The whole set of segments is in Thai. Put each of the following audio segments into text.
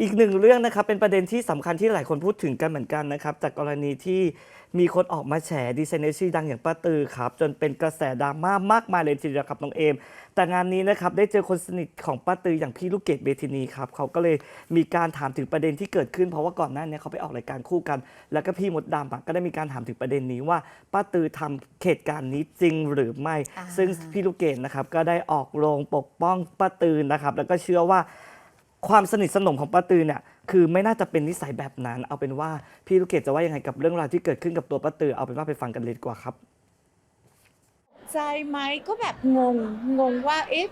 อีกหนึ่งเรื่องนะครับเป็นประเด็นที่สำคัญที่หลายคนพูดถึงกันเหมือนกันนะครับจากกรณีที่มีคนออกมาแฉดีไซเนอร์ชื่อดังอย่างป้าตือครับจนเป็นกระแสดราม่ามากมายเลยทีเดียวครับน้องเอม แต่งานนี้นะครับได้เจอคนสนิทของป้าตืออย่างพี่ลูกเกดเบทินีครับเขาก็เลยมีการถามถึงประเด็นที่เกิดขึ้น เพราะว่าก่อนหน้านี้เขาไปออกรายการคู่กัน แล้วก็พี่มดดำอะก็ได้มีการถามถึงประเด็นนี้ว่าป้าตือทำเหตุการณ์นี้จริงหรือไม่อ่าซึ่งพี่ลูกเกดนะครับก็ได้ออกโรงปกป้องป้าตือนะครับแล้วก็เชื่อว่า ความสนิทสนมของป้าตือเนี่ยคือไม่น่าจะเป็นนิสัยแบบนั้น เอาเป็นว่าพี่ลูกเกดจะว่ายังไงกับเรื่องราวที่เกิดขึ้นกับตัวป้าตือเอาเป็นว่าไปฟังกันเลยดีกว่าครับ ใจไหมก็แบบงงงงว่าเอ๊ะ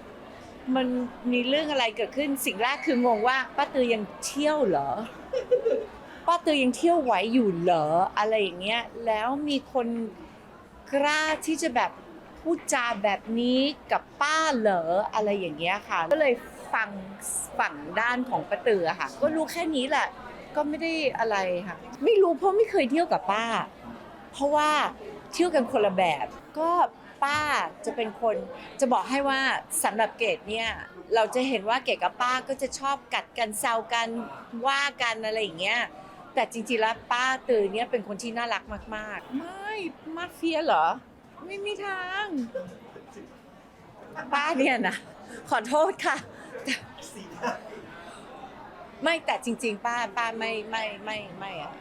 มันมีเรื่องอะไรเกิดขึ้นสิ่งแรกคืองงว่าป้าตือยังเที่ยวเหรอ ป้าตือยังเที่ยวไหวอยู่เหรออะไรอย่างเงี้ยแล้วมีคนกล้าที่จะแบบพูดจาแบบนี้กับป้าเหรออะไรอย่างเงี้ยค่ะ ก็เลย ฟังฝั่งด้านของป้าเตือค่ะ ก็รู้แค่นี้แหละ ก็ไม่ได้อะไรค่ะ ไม่รู้เพราะไม่เคยเที่ยวกับป้า เพราะว่าเที่ยวกันคนละแบบ ก็ป้าจะเป็นคนจะบอกให้ว่าสำหรับเกดเนี่ยเราจะเห็นว่าเกดกับป้าก็จะชอบกัดกันแซวกันว่ากันอะไรอย่างเงี้ยแต่จริงๆแล้วป้าตือเนี่ยเป็นคนที่น่ารักมาก ๆ ไม่มาเฟียเหรอ ไม่มีทาง ป้าเนี่ยนะขอโทษค่ะ ไม่แต่จริง ๆ ป้าป้าไม่ไม่ไม่ไม่อะ